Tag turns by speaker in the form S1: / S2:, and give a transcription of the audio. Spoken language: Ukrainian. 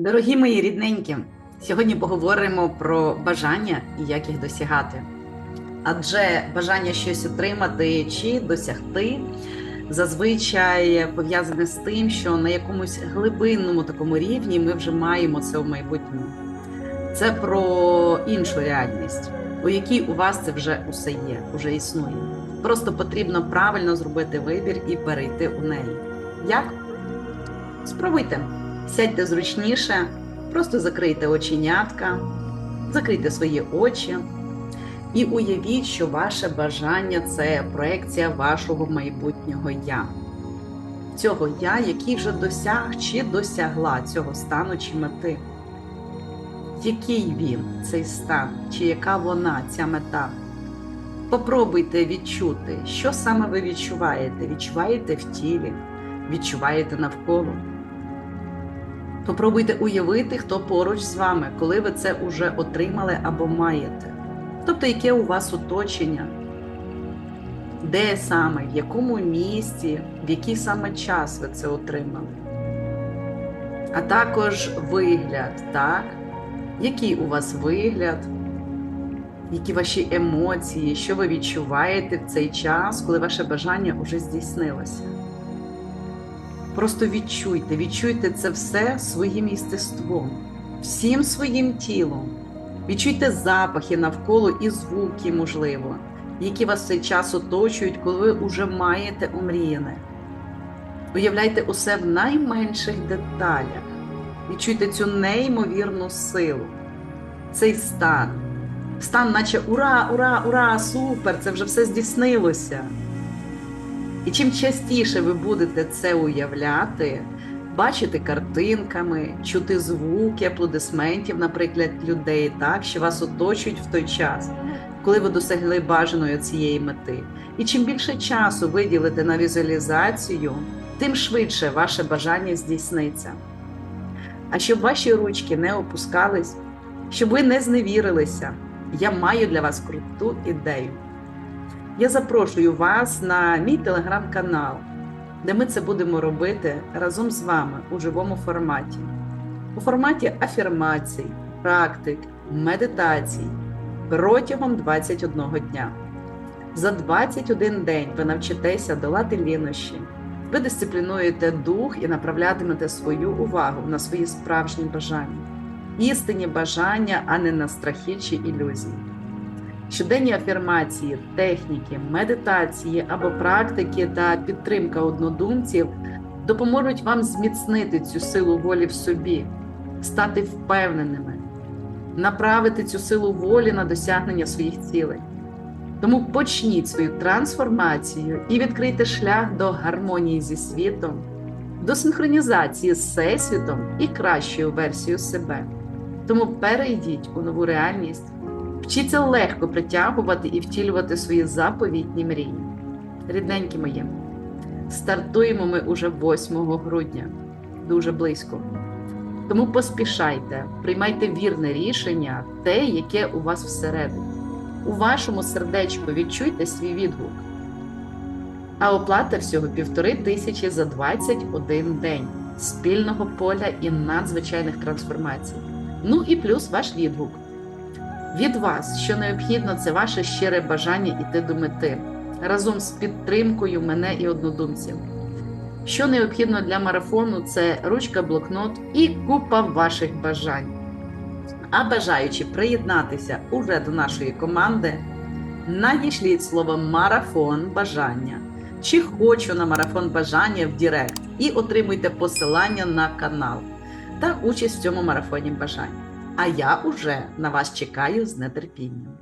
S1: Дорогі мої рідненькі, сьогодні поговоримо про бажання і як їх досягати. Адже бажання щось отримати чи досягти зазвичай пов'язане з тим, що на якомусь глибинному такому рівні ми вже маємо це в майбутньому. Це про іншу реальність, у якій у вас це вже усе є, уже існує. Просто потрібно правильно зробити вибір і перейти у неї. Як? Спробуйте. Сядьте зручніше, просто закрийте оченятка, закрийте свої очі і уявіть, що ваше бажання це проекція вашого майбутнього я. Цього я, який вже досяг чи досягла цього стану чи мети. Який він, цей стан, чи яка вона, ця мета? Попробуйте відчути, що саме ви відчуваєте. Відчуваєте в тілі, відчуваєте навколо. Попробуйте уявити, хто поруч з вами, коли ви це вже отримали або маєте. Тобто, яке у вас оточення, де саме, в якому місці, в який саме час ви це отримали. А також вигляд, так? Який у вас вигляд, які ваші емоції, що ви відчуваєте в цей час, коли ваше бажання вже здійснилося. Просто відчуйте, відчуйте це все своїм єстеством, всім своїм тілом. Відчуйте запахи навколо і звуки, можливо, які вас цей час оточують, коли ви вже маєте омріяне. Уявляйте усе в найменших деталях. Відчуйте цю неймовірну силу, цей стан. Стан, наче ура, ура, ура, супер! Це вже все здійснилося. І чим частіше ви будете це уявляти, бачити картинками, чути звуки аплодисментів, наприклад, людей, так, що вас оточують в той час, коли ви досягли бажаної цієї мети. І чим більше часу виділите на візуалізацію, тим швидше ваше бажання здійсниться. А щоб ваші ручки не опускались, щоб ви не зневірилися, я маю для вас круту ідею. Я запрошую вас на мій телеграм-канал, де ми це будемо робити разом з вами у живому форматі, у форматі афірмацій, практик, медитацій протягом 21 дня. За 21 день ви навчитеся долати лінощі, ви дисциплінуєте дух і направлятимете свою увагу на свої справжні бажання, істинні бажання, а не на страхи чи ілюзії. Щоденні афірмації, техніки, медитації або практики та підтримка однодумців допоможуть вам зміцнити цю силу волі в собі, стати впевненими, направити цю силу волі на досягнення своїх цілей. Тому почніть свою трансформацію і відкрийте шлях до гармонії зі світом, до синхронізації з всесвітом і кращою версією себе. Тому перейдіть у нову реальність. Вчіться легко притягувати і втілювати свої заповітні мрії. Рідненькі мої, стартуємо ми уже 8 грудня, дуже близько. Тому поспішайте, приймайте вірне рішення, те, яке у вас всередині. У вашому сердечку відчуйте свій відгук. А оплата всього півтори тисячі за 21 день спільного поля і надзвичайних трансформацій. Ну і плюс ваш відгук. Від вас, що необхідно, це ваше щире бажання йти до мети разом з підтримкою мене і однодумців. Що необхідно для марафону, це ручка, блокнот і купа ваших бажань. А бажаючи приєднатися уже до нашої команди, надішліть слово марафон бажання чи хочу на марафон бажання в Директ і отримуйте посилання на канал та участь в цьому марафоні бажань. А я уже на вас чекаю з нетерпінням.